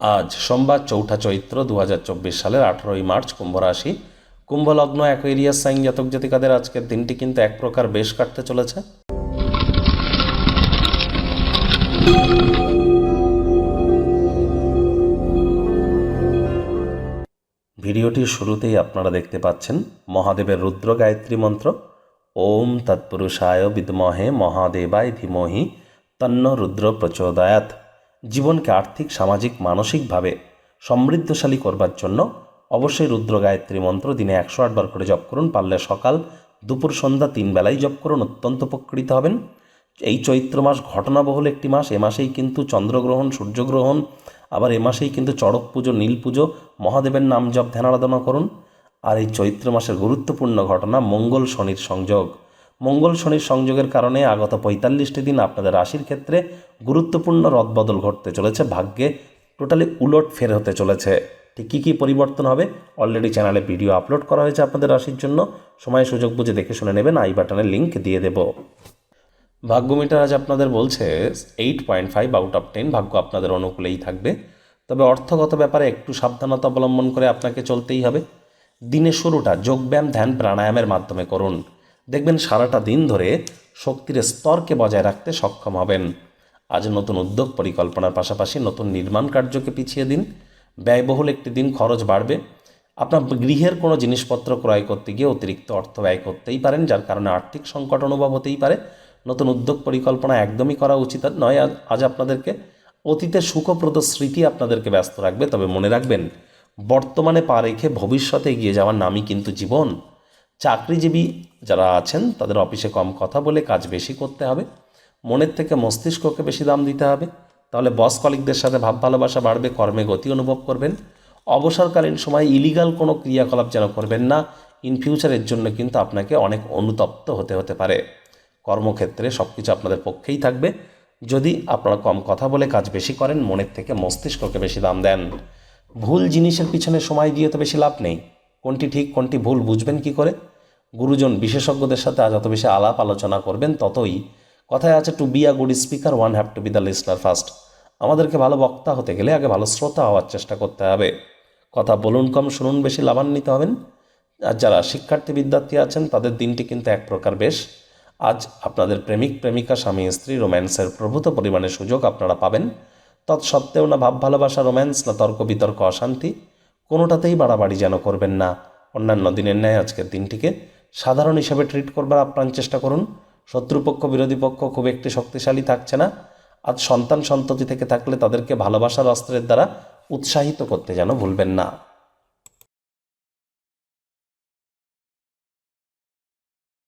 আজ সোমবার চৌঠা চৈত্র দু হাজার চব্বিশ সালের আঠারোই মার্চ কুম্ভ রাশি কুম্ভলগ্ন অ্যাকোয়েরিয়াস সাইন জাতক জাতিকাদের আজকের দিনটি কিন্তু এক প্রকার বেশ কাটতে চলেছে। ভিডিওটির শুরুতেই আপনারা দেখতে পাচ্ছেন মহাদেবের রুদ্র গায়ত্রী মন্ত্র। ওম তৎপুরুষায় বিদ্মহে মহাদেবায় ধীমহি তন্ন রুদ্র প্রচোদয়াত জীবনকে আর্থিক, সামাজিক, মানসিকভাবে সমৃদ্ধশালী করবার জন্য অবশ্যই রুদ্র গায়ত্রী মন্ত্র দিনে একশো আটবার করে জপ করুন। পারলে সকাল, দুপুর, সন্ধ্যা তিন বেলায় জপ করুন। অত্যন্ত উপকৃত হবেন। এই চৈত্র মাস ঘটনাবহুল একটি মাস। এ মাসেই কিন্তু চন্দ্রগ্রহণ, সূর্যগ্রহণ, আবার এ মাসেই কিন্তু চড়ক পুজো, নীল পুজো, মহাদেবের নাম জপ, ধ্যান আরাধনা করুন। আর এই চৈত্র মাসের গুরুত্বপূর্ণ ঘটনা মঙ্গল শনির সংযোগ। মঙ্গল শনির সংযোগের কারণে আগত পঁয়তাল্লিশটি দিন আপনাদের রাশির ক্ষেত্রে গুরুত্বপূর্ণ রদবদল ঘটতে চলেছে, ভাগ্যে টোটালি উলট ফের হতে চলেছে। ঠিক কী কী পরিবর্তন হবে? অলরেডি চ্যানেলে ভিডিও আপলোড করা হয়েছে আপনাদের রাশির জন্য। সময় সুযোগ বুঝে দেখে শুনে নেবেন, আই বাটনের লিঙ্ক দিয়ে দেবো। ভাগ্য মিটার আজ আপনাদের বলছে, eight point five out of ten ভাগ্য আপনাদের অনুকূলেই থাকবে। তবে অর্থগত ব্যাপারে একটু সাবধানতা অবলম্বন করে আপনাকে চলতেই হবে। দিনের শুরুটা যোগব্যায়াম, ধ্যান, প্রাণায়ামের মাধ্যমে করুন। দেখবেন সারাটা দিন ধরে শক্তির স্তরকে বজায় রাখতে সক্ষম হবেন। আজ নতুন উদ্যোগ পরিকল্পনার পাশাপাশি নতুন নির্মাণ কার্যকে পিছিয়ে দিন। ব্যয়বহুল একটি দিন খরচ বাড়বে। আপনার গৃহের কোনো জিনিসপত্র ক্রয় করতে গিয়ে অতিরিক্ত অর্থ ব্যয় করতেই পারেন, যার কারণে আর্থিক সংকট অনুভব হতেই পারে। নতুন উদ্যোগ পরিকল্পনা একদমই করা উচিত নয় আজ আপনাদেরকে অতীতের সুখপ্রদ স্মৃতি আপনাদেরকে ব্যস্ত রাখবে। তবে মনে রাখবেন, বর্তমানে পা রেখে ভবিষ্যতে এগিয়ে যাওয়ার নামই কিন্তু জীবন। চাকরিজীবী যারা আছেন, তাদের অফিসে কম কথা বলে কাজ বেশি করতে হবে। মনের থেকে মস্তিষ্ককে বেশি দাম দিতে হবে। তাহলে বস কলিকদের সাথে ভাব ভালোবাসা বাড়বে, কর্মে গতি অনুভব করবেন। অবসরকালীন সময় ইলিগাল কোনো ক্রিয়াকলাপ যেন করবেন না। ইন ফিউচারের জন্য কিন্তু আপনাকে অনেক অনুতপ্ত হতে হতে পারে। কর্মক্ষেত্রে সব কিছু আপনাদের পক্ষেই থাকবে। যদি আপনারা কম কথা বলে কাজ বেশি করেন, মনের থেকে মস্তিষ্ককে বেশি দাম দেন। ভুল জিনিসের পিছনে সময় দিয়ে তো বেশি লাভ নেই। কোনটি ঠিক, কোনটি ভুল, বুঝবেন কি করে? গুরুজন বিশেষজ্ঞদের সাথে যত বেশি আলাপ আলোচনা করবেন, ততই কথায় আছে to be a good speaker one have to be the listener first আমাদেরকে ভালো বক্তা হতে গেলে আগে ভালো শ্রোতা হওয়ার চেষ্টা করতে হবে। কথা বলুন কম, শুনুন বেশি, লাভান্বিত হবেন। আর যারা শিক্ষার্থী, বিদ্যার্থী আছেন, তাদের দিনটি কিন্তু এক প্রকার বেশ। আজ আপনাদের প্রেমিক, প্রেমিকা, স্বামী, স্ত্রী, রোম্যান্সের প্রভূত পরিমাণে সুযোগ আপনারা পাবেন। তৎসত্ত্বেও না ভাব, ভালোবাসা, রোম্যান্স, না তর্ক, বিতর্ক, অশান্তি। কোনোটাতেই বাড়াবাড়ি যেন করবেন না। অন্যান্য দিনের ন্যায় আজকের দিনটিকে সাধারণ হিসাবে ট্রিট করবার আপ্রাণ চেষ্টা করুন। শত্রুপক্ষ, বিরোধী পক্ষ খুব একটি শক্তিশালী থাকছে না। আজ সন্তান সন্ততি থেকে থাকলে তাদেরকে ভালোবাসার অস্ত্রের দ্বারা উৎসাহিত করতে যেন ভুলবেন না।